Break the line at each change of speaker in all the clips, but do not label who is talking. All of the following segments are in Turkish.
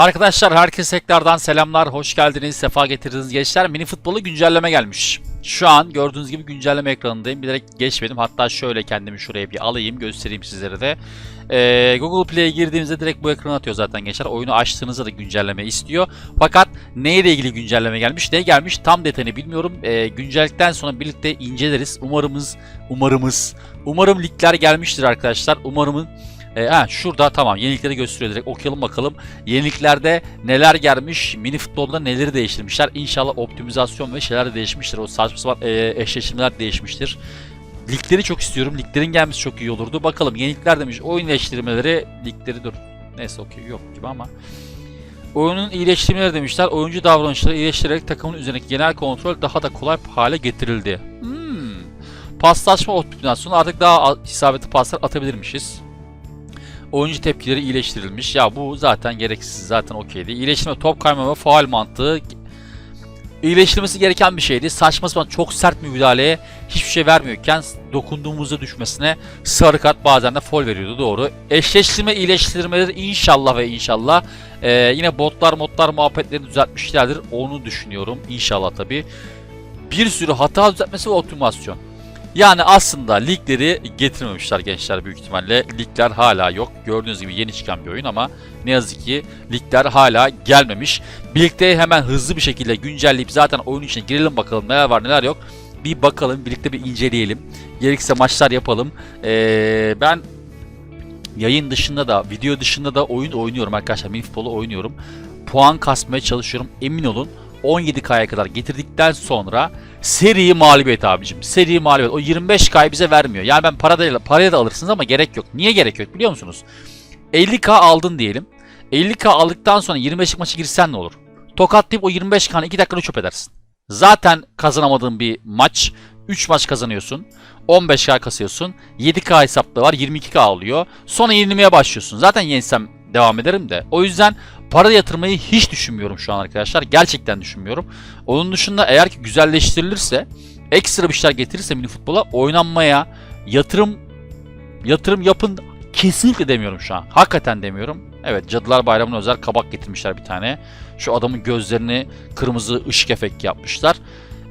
Arkadaşlar herkese tekrardan selamlar, hoş geldiniz, sefa getirdiniz gençler. Mini futbolu güncelleme gelmiş. Şu an gördüğünüz gibi güncelleme ekranındayım. Bilerek geçmedim. Hatta şöyle kendimi şuraya bir alayım, göstereyim sizlere de. Ee, Google Play'e girdiğimizde direkt bu ekranı atıyor zaten gençler. Oyunu açtığınızda da güncelleme istiyor. Fakat neyle ilgili güncelleme gelmiş, ne gelmiş tam detayını bilmiyorum. Ee, güncellikten sonra birlikte inceleriz. Umarımız, umarımız, umarım ligler gelmiştir arkadaşlar. Umarımın e, ha, şurada tamam yenilikleri gösteriyor direkt okuyalım bakalım. Yeniliklerde neler gelmiş, mini futbolda neleri değiştirmişler. İnşallah optimizasyon ve şeyler de değişmiştir. O saçma sapan e, eşleşmeler değişmiştir. Ligleri çok istiyorum. Liglerin gelmesi çok iyi olurdu. Bakalım yenilikler demiş. Oyun iyileştirmeleri, ligleri dur. Neyse okey yok gibi ama. Oyunun iyileştirmeleri demişler. Oyuncu davranışları iyileştirerek takımın üzerindeki genel kontrol daha da kolay hale getirildi. Hmm. Paslaşma optimizasyonu artık daha isabetli paslar atabilirmişiz. Oyuncu tepkileri iyileştirilmiş. Ya bu zaten gereksiz. Zaten okeydi. İyileştirme, top kayma ve faal mantığı iyileştirilmesi gereken bir şeydi. Saçma sapan çok sert bir müdahaleye hiçbir şey vermiyorken dokunduğumuzda düşmesine sarı kart bazen de foul veriyordu doğru. Eşleştirme iyileştirmeleri inşallah ve inşallah ee, yine botlar modlar muhabbetlerini düzeltmişlerdir. Onu düşünüyorum. İnşallah tabi. Bir sürü hata düzeltmesi ve optimasyon. Yani aslında ligleri getirmemişler gençler büyük ihtimalle. Ligler hala yok. Gördüğünüz gibi yeni çıkan bir oyun ama ne yazık ki ligler hala gelmemiş. Birlikte hemen hızlı bir şekilde güncelleyip zaten oyun içine girelim bakalım neler var neler yok. Bir bakalım birlikte bir inceleyelim. Gerekirse maçlar yapalım. Ee, ben yayın dışında da video dışında da oyun oynuyorum arkadaşlar. Mini futbolu oynuyorum. Puan kasmaya çalışıyorum. Emin olun 17K'ya kadar getirdikten sonra seri mağlubiyet abicim. Seri mağlubiyet. O 25K'yı bize vermiyor. Yani ben parada, paraya da alırsınız ama gerek yok. Niye gerek yok biliyor musunuz? 50K aldın diyelim. 50K aldıktan sonra 25'lik maçı girsen ne olur? Tokatlayıp o 25K'nı 2 dakikada çöp edersin. Zaten kazanamadığın bir maç. 3 maç kazanıyorsun. 15K kasıyorsun. 7K hesapta var. 22K alıyor. Sonra yenilmeye başlıyorsun. Zaten yensem devam ederim de. O yüzden para yatırmayı hiç düşünmüyorum şu an arkadaşlar. Gerçekten düşünmüyorum. Onun dışında eğer ki güzelleştirilirse, ekstra bir şeyler getirirse mini futbola oynanmaya, yatırım yatırım yapın kesinlikle demiyorum şu an. Hakikaten demiyorum. Evet Cadılar Bayramı'na özel kabak getirmişler bir tane. Şu adamın gözlerini kırmızı ışık efekti yapmışlar.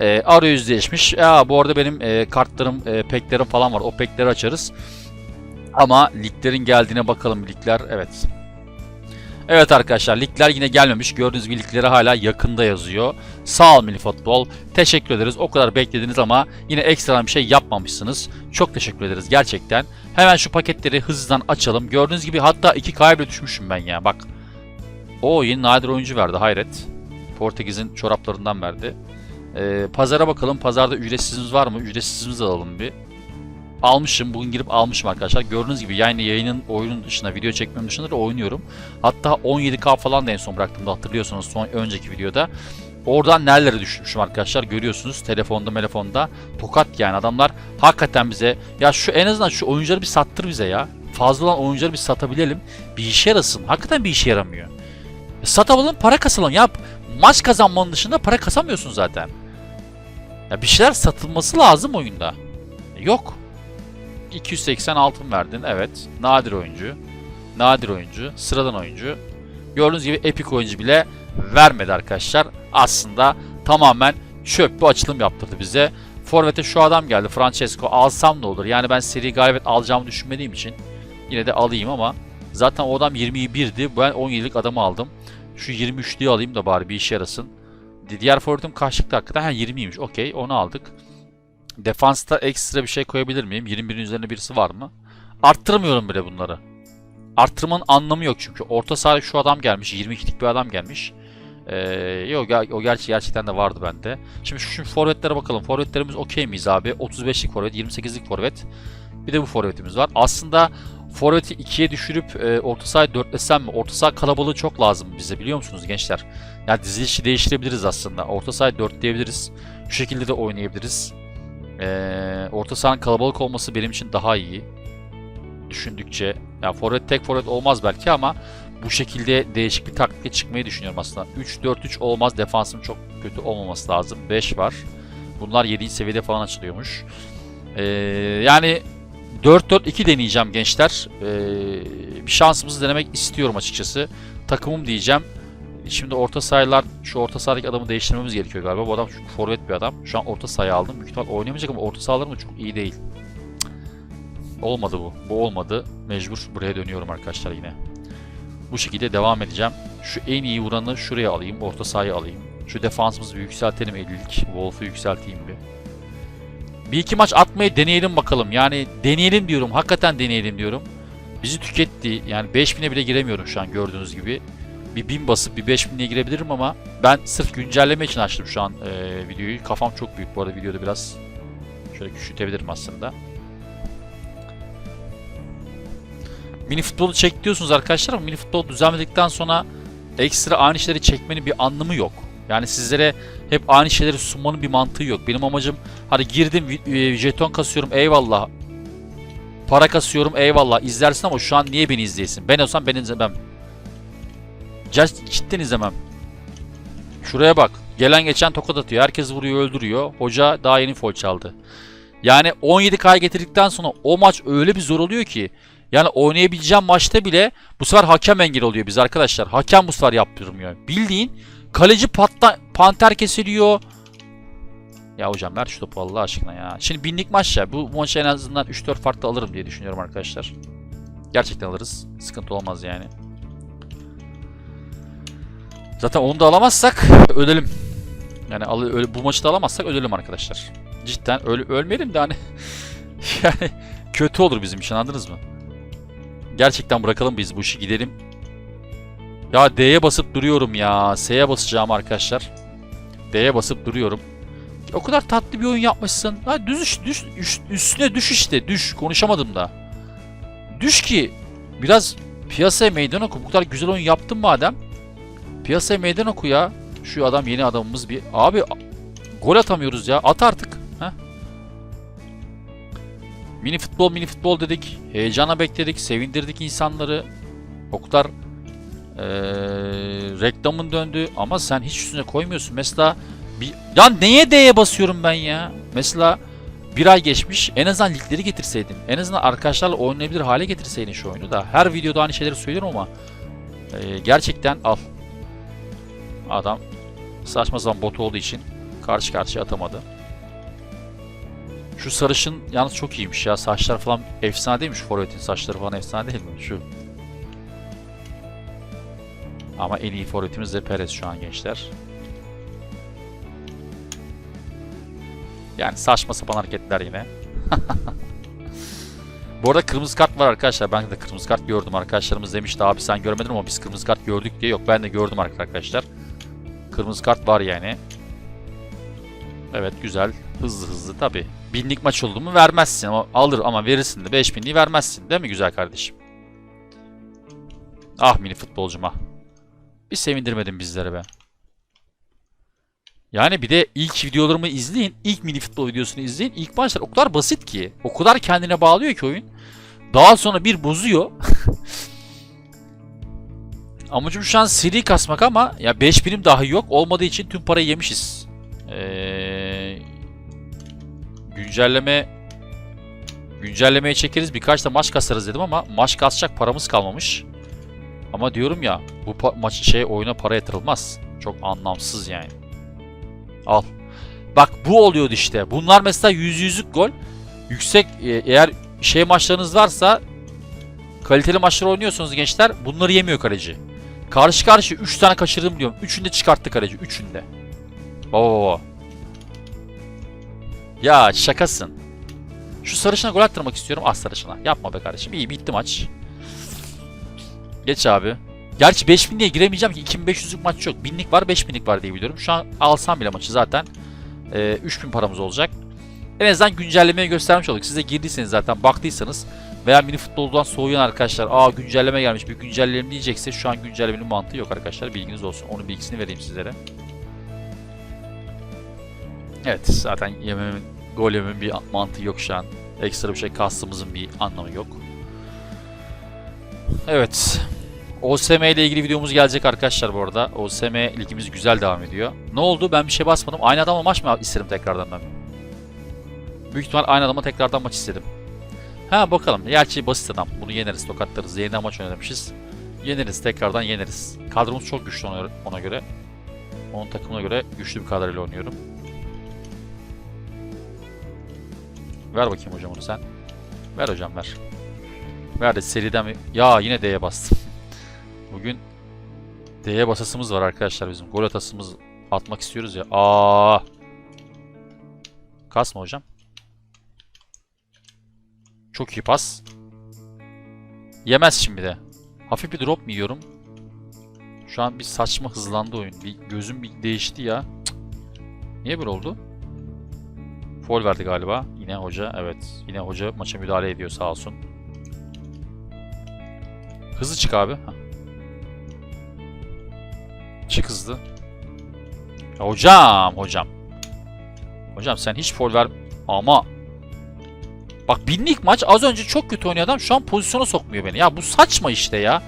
E, arayüz değişmiş. Ya, bu arada benim e, kartlarım, e, peklerim falan var. O pekleri açarız. Ama liglerin geldiğine bakalım ligler. Evet. Evet arkadaşlar ligler yine gelmemiş. Gördüğünüz gibi ligleri hala yakında yazıyor. Sağ ol mini futbol. Teşekkür ederiz. O kadar beklediniz ama yine ekstradan bir şey yapmamışsınız. Çok teşekkür ederiz gerçekten. Hemen şu paketleri hızlıdan açalım. Gördüğünüz gibi hatta iki kaybe düşmüşüm ben ya. Bak. O yeni nadir oyuncu verdi hayret. Portekiz'in çoraplarından verdi. Ee, pazara bakalım. Pazarda ücretsizimiz var mı? Ücretsizimizi alalım bir. Almışım. Bugün girip almışım arkadaşlar. Gördüğünüz gibi yani yayının oyunun dışında, video çekmem dışında da oynuyorum. Hatta 17K falan da en son bıraktığımda hatırlıyorsanız son önceki videoda. Oradan nerelere düşmüşüm arkadaşlar? Görüyorsunuz telefonda telefonda tokat yani adamlar hakikaten bize ya şu en azından şu oyuncuları bir sattır bize ya. Fazla olan oyuncuları bir satabilelim. Bir işe yarasın. Hakikaten bir işe yaramıyor. E, satalım para kasalım. Ya maç kazanmanın dışında para kasamıyorsun zaten. Ya bir şeyler satılması lazım oyunda. E, yok 280 altın verdin evet nadir oyuncu nadir oyuncu sıradan oyuncu gördüğünüz gibi epic oyuncu bile vermedi arkadaşlar. Aslında tamamen çöp bir açılım yaptırdı bize. Forvet'e şu adam geldi. Francesco alsam ne olur? Yani ben seri galibiyet alacağımı düşünmediğim için yine de alayım ama zaten o adam 21'di. Ben 17'lik adamı aldım. Şu 23'lüyü alayım da bari bir işe yarasın. Diğer forvetim kaçlıktı hakikaten? Ha 20'ymiş. Okey onu aldık. Defansta ekstra bir şey koyabilir miyim? 21'in üzerine birisi var mı? Arttırmıyorum bile bunları. Arttırmanın anlamı yok çünkü. Orta sahaya şu adam gelmiş. 22'lik bir adam gelmiş. Ee, yok o gerçi gerçekten de vardı bende. Şimdi şu, şu forvetlere bakalım. Forvetlerimiz okey miyiz abi? 35'lik forvet, 28'lik forvet. Bir de bu forvetimiz var. Aslında forveti 2'ye düşürüp e, orta sahayı 4'lesem mi? Orta saha kalabalığı çok lazım bize biliyor musunuz gençler? Yani dizilişi değiştirebiliriz aslında. Orta sahayı 4 diyebiliriz. Şu şekilde de oynayabiliriz. Ee, orta sahanın kalabalık olması benim için daha iyi. Düşündükçe. Yani forvet tek forvet olmaz belki ama bu şekilde değişik bir taktikle çıkmayı düşünüyorum aslında. 3-4-3 olmaz. Defansım çok kötü olmaması lazım. 5 var. Bunlar 7. seviyede falan açılıyormuş. Ee, yani 4-4-2 deneyeceğim gençler. Ee, bir şansımızı denemek istiyorum açıkçası. Takımım diyeceğim. Şimdi orta sahalar şu orta sahadaki adamı değiştirmemiz gerekiyor galiba. Bu adam çünkü forvet bir adam. Şu an orta sahaya aldım. Büyük ihtimal oynamayacak ama orta sahalarım da çok iyi değil. Olmadı bu. Bu olmadı. Mecbur buraya dönüyorum arkadaşlar yine. Bu şekilde devam edeceğim. Şu en iyi vuranı şuraya alayım. Orta sahaya alayım. Şu defansımızı yükseltelim 50'lik. Wolf'u yükselteyim bir. Bir iki maç atmayı deneyelim bakalım. Yani deneyelim diyorum. Hakikaten deneyelim diyorum. Bizi tüketti. Yani 5000'e bile giremiyorum şu an gördüğünüz gibi. Bir 1000 basıp bir 5000'e girebilirim ama ben sırf güncelleme için açtım şu an e, videoyu. Kafam çok büyük bu arada videoda biraz. Şöyle küçültebilirim aslında. Mini futbolu çek diyorsunuz arkadaşlar ama mini futbol düzenledikten sonra ekstra aynı şeyleri çekmenin bir anlamı yok. Yani sizlere hep aynı şeyleri sunmanın bir mantığı yok. Benim amacım hadi girdim e, jeton kasıyorum eyvallah. Para kasıyorum eyvallah izlersin ama şu an niye beni izleyesin? Ben olsam ben izlemem. Cidden izlemem. Şuraya bak. Gelen geçen tokat atıyor. Herkes vuruyor öldürüyor. Hoca daha yeni foul çaldı. Yani 17K getirdikten sonra o maç öyle bir zor oluyor ki. Yani oynayabileceğim maçta bile bu sefer hakem engel oluyor biz arkadaşlar. Hakem bu sefer yaptırmıyor. Bildiğin kaleci patla, panter kesiliyor. Ya hocam ver şu topu Allah aşkına ya. Şimdi binlik maç ya. Bu maçı en azından 3-4 farklı alırım diye düşünüyorum arkadaşlar. Gerçekten alırız. Sıkıntı olmaz yani. Zaten onu da alamazsak ölelim. Yani öyle, bu maçı da alamazsak ölelim arkadaşlar. Cidden öl, ölmeyelim de hani yani kötü olur bizim için anladınız mı? Gerçekten bırakalım biz bu işi gidelim. Ya D'ye basıp duruyorum ya. S'ye basacağım arkadaşlar. D'ye basıp duruyorum. O kadar tatlı bir oyun yapmışsın. Ha düş düş, düş üst- üstüne düş işte. Düş. Konuşamadım da. Düş ki biraz piyasaya meydan oku. Bu kadar güzel oyun yaptın madem. Piyasaya meydan oku ya. Şu adam yeni adamımız bir. Abi gol atamıyoruz ya. At artık. Heh. Mini futbol mini futbol dedik. Heyecana bekledik. Sevindirdik insanları. O kadar eee, reklamın döndü ama sen hiç üstüne koymuyorsun. Mesela bir ya neye D'ye basıyorum ben ya? Mesela bir ay geçmiş. En azından ligleri getirseydin. En azından arkadaşlarla oynayabilir hale getirseydin şu oyunu da. Her videoda aynı şeyleri söylüyorum ama eee, gerçekten al. Adam saçma sapan bot olduğu için karşı karşıya atamadı. Şu sarışın yalnız çok iyiymiş ya. Saçlar falan efsane değil mi? Şu forvetin saçları falan efsane değil mi? Şu. Ama en iyi forvetimiz de Perez şu an gençler. Yani saçma sapan hareketler yine. Bu arada kırmızı kart var arkadaşlar. Ben de kırmızı kart gördüm. Arkadaşlarımız demişti abi sen görmedin ama biz kırmızı kart gördük diye. Yok ben de gördüm arkadaşlar. Kırmızı kart var yani. Evet güzel. Hızlı hızlı tabi. Binlik maç oldu mu vermezsin ama alır ama verirsin de 5000'liği vermezsin değil mi güzel kardeşim? Ah mini futbolcum ah. Bir sevindirmedin bizleri be. Yani bir de ilk videolarımı izleyin. ilk mini futbol videosunu izleyin. İlk başlar o kadar basit ki. O kadar kendine bağlıyor ki oyun. Daha sonra bir bozuyor. Amacım şu an seri kasmak ama ya 5000'im dahi yok. Olmadığı için tüm parayı yemişiz. Ee, güncelleme güncellemeye çekeriz. Birkaç da maç kasarız dedim ama maç kasacak paramız kalmamış. Ama diyorum ya bu maç şey oyuna para yatırılmaz. Çok anlamsız yani. Al. Bak bu oluyordu işte. Bunlar mesela yüz yüzlük gol. Yüksek e, eğer şey maçlarınız varsa kaliteli maçlar oynuyorsunuz gençler bunları yemiyor kaleci. Karşı karşı 3 tane kaçırdım diyorum. 3'ünü de çıkarttı kaleci. 3'ünde. Baba baba. Ya şakasın. Şu sarışına gol attırmak istiyorum. Ah sarışına. Yapma be kardeşim. İyi bitti maç. Geç abi. Gerçi 5000 diye giremeyeceğim ki 2500'lük maç yok. 1000'lik var 5000'lik var diye biliyorum. Şu an alsam bile maçı zaten e, 3000 paramız olacak. En azından güncellemeyi göstermiş olduk. Siz de girdiyseniz zaten baktıysanız veya mini futboldan soğuyan arkadaşlar aa güncelleme gelmiş bir güncelleyelim diyecekse şu an güncellemenin mantığı yok arkadaşlar. Bilginiz olsun. Onun bilgisini vereyim sizlere. Evet zaten yememin, gol yememin bir mantığı yok şu an. Ekstra bir şey kastımızın bir anlamı yok. Evet. OSM ile ilgili videomuz gelecek arkadaşlar bu arada. OSM ligimiz güzel devam ediyor. Ne oldu? Ben bir şey basmadım. Aynı adamla maç mı isterim tekrardan ben? Büyük ihtimal aynı adama tekrardan maç istedim. Ha bakalım. Gerçi basit adam. Bunu yeneriz, tokatlarız. Yeniden maç oynamışız. yeneriz. Tekrardan yeneriz. Kadromuz çok güçlü ona, göre. Onun takımına göre güçlü bir kadroyla oynuyorum. Ver bakayım hocam onu sen. Ver hocam ver. Ver de seriden. Ya yine D'ye bastım. Bugün D'ye basasımız var arkadaşlar bizim. Gol atasımız atmak istiyoruz ya. Aa. Kasma hocam. Çok iyi pas. Yemez şimdi de. Hafif bir drop mu yiyorum? Şu an bir saçma hızlandı oyun. Bir gözüm bir değişti ya. Cık. Niye böyle oldu? Foul verdi galiba. Yine hoca. Evet. Yine hoca maça müdahale ediyor sağ olsun. Hızlı çık abi. Çık hızlı. Hocam, hocam. Hocam sen hiç foul ver ama Bak binlik maç az önce çok kötü oynayan adam şu an pozisyona sokmuyor beni. Ya bu saçma işte ya.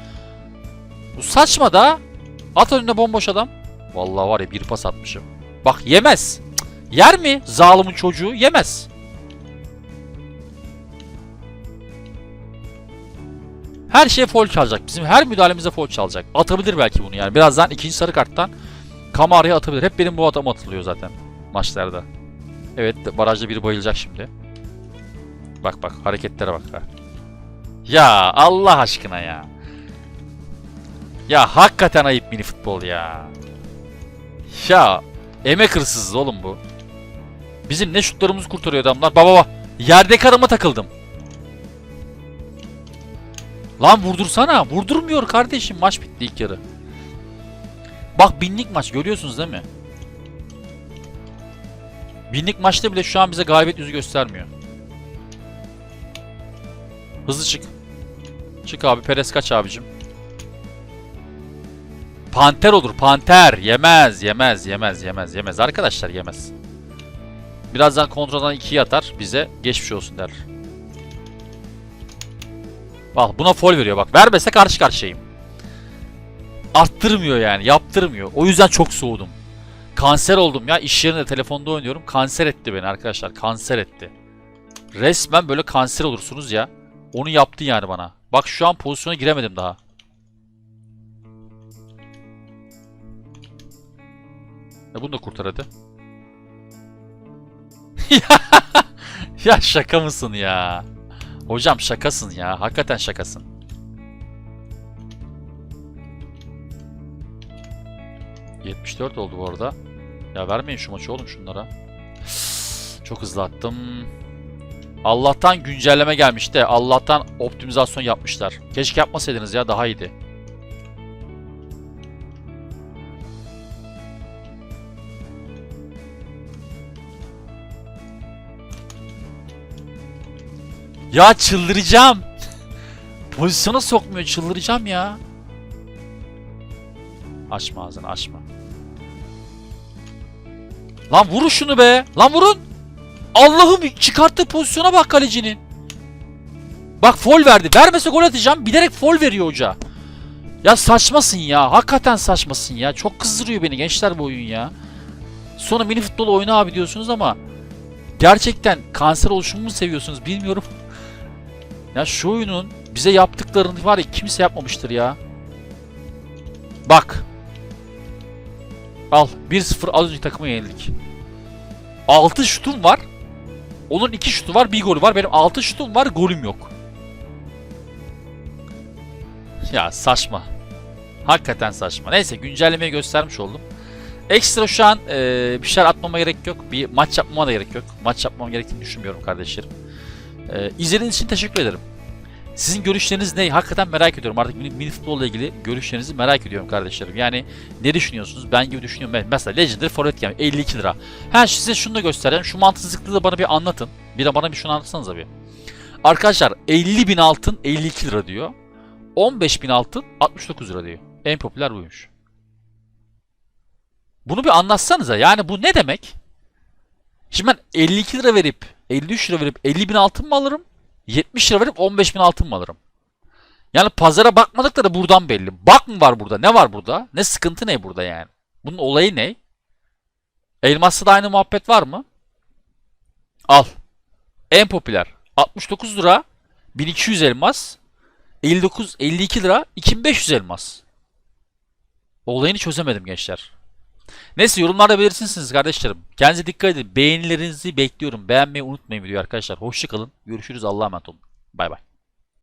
Bu saçma da at önüne bomboş adam. Vallahi var ya bir pas atmışım. Bak yemez. Yer mi zalimin çocuğu? Yemez. Her şeye foul çalacak. Bizim her müdahalemize foul çalacak. Atabilir belki bunu yani. Birazdan ikinci sarı karttan Kamara'ya atabilir. Hep benim bu adam atılıyor zaten maçlarda. Evet barajda biri bayılacak şimdi. Bak bak hareketlere bak ha. Ya Allah aşkına ya. Ya hakikaten ayıp mini futbol ya. Ya emek hırsızı oğlum bu. Bizim ne şutlarımızı kurtarıyor adamlar. Baba baba. Yerdeki adama takıldım. Lan vurdursana. Vurdurmuyor kardeşim. Maç bitti ilk yarı. Bak binlik maç görüyorsunuz değil mi? Binlik maçta bile şu an bize galibiyet yüzü göstermiyor. Hızlı çık. Çık abi. Perez kaç abicim. Panter olur. Panter. Yemez. Yemez. Yemez. Yemez. Yemez. Arkadaşlar yemez. Birazdan kontroldan 2'yi atar. Bize geçmiş olsun der. Bak buna foul veriyor bak. Vermese karşı karşıyayım. Arttırmıyor yani. Yaptırmıyor. O yüzden çok soğudum. Kanser oldum ya. İş yerinde telefonda oynuyorum. Kanser etti beni arkadaşlar. Kanser etti. Resmen böyle kanser olursunuz ya. Onu yaptı yani bana. Bak şu an pozisyona giremedim daha. Ya bunu da kurtar hadi. ya şaka mısın ya? Hocam şakasın ya. Hakikaten şakasın. ...74 oldu bu arada. Ya vermeyin şu maçı oğlum şunlara. Çok hızlı attım. Allah'tan güncelleme gelmiş de Allah'tan optimizasyon yapmışlar. Keşke yapmasaydınız ya daha iyiydi. Ya çıldıracağım. Pozisyona sokmuyor çıldıracağım ya. Açma ağzını açma. Lan vurun şunu be. Lan vurun. Allah'ım çıkarttığı pozisyona bak kalecinin. Bak fol verdi. Vermese gol atacağım. Bilerek fol veriyor hoca. Ya saçmasın ya. Hakikaten saçmasın ya. Çok kızdırıyor beni gençler bu oyun ya. Sonra mini futbol oyna abi diyorsunuz ama gerçekten kanser oluşumu mu seviyorsunuz bilmiyorum. Ya şu oyunun bize yaptıklarını var ya kimse yapmamıştır ya. Bak. Al 1-0 az önceki takıma yenildik. 6 şutum var. Onun 2 şutu var, bir golü var. Benim 6 şutum var, golüm yok. Ya saçma. Hakikaten saçma. Neyse güncellemeyi göstermiş oldum. Ekstra şu an e, bir şeyler atmama gerek yok. Bir maç yapmama da gerek yok. Maç yapmam gerektiğini düşünmüyorum kardeşlerim. E, izlediğiniz için teşekkür ederim. Sizin görüşleriniz ne? Hakikaten merak ediyorum. Artık mini, mini futbolla ilgili görüşlerinizi merak ediyorum kardeşlerim. Yani ne düşünüyorsunuz? Ben gibi düşünüyorum. Mesela Legendary Forvet yani 52 lira. Ha size şunu da göstereyim. Şu mantıksızlıklığı bana bir anlatın. Bir de bana bir şunu anlatsanız bir. Arkadaşlar 50 bin altın 52 lira diyor. 15 bin altın 69 lira diyor. En popüler buymuş. Bunu bir anlatsanıza. Yani bu ne demek? Şimdi ben 52 lira verip 53 lira verip 50 bin altın mı alırım? 70 lira verip 15 bin altın mı alırım? Yani pazara bakmadıkları buradan belli. Bak mı var burada? Ne var burada? Ne sıkıntı ne burada yani? Bunun olayı ne? Elmas'ta da aynı muhabbet var mı? Al. En popüler. 69 lira 1200 elmas. 59 52 lira 2500 elmas. Olayını çözemedim gençler. Neyse yorumlarda belirtirsiniz kardeşlerim. Kendinize dikkat edin. Beğenilerinizi bekliyorum. Beğenmeyi unutmayın videoyu arkadaşlar. Hoşçakalın. Görüşürüz. Allah'a emanet olun. Bay bay.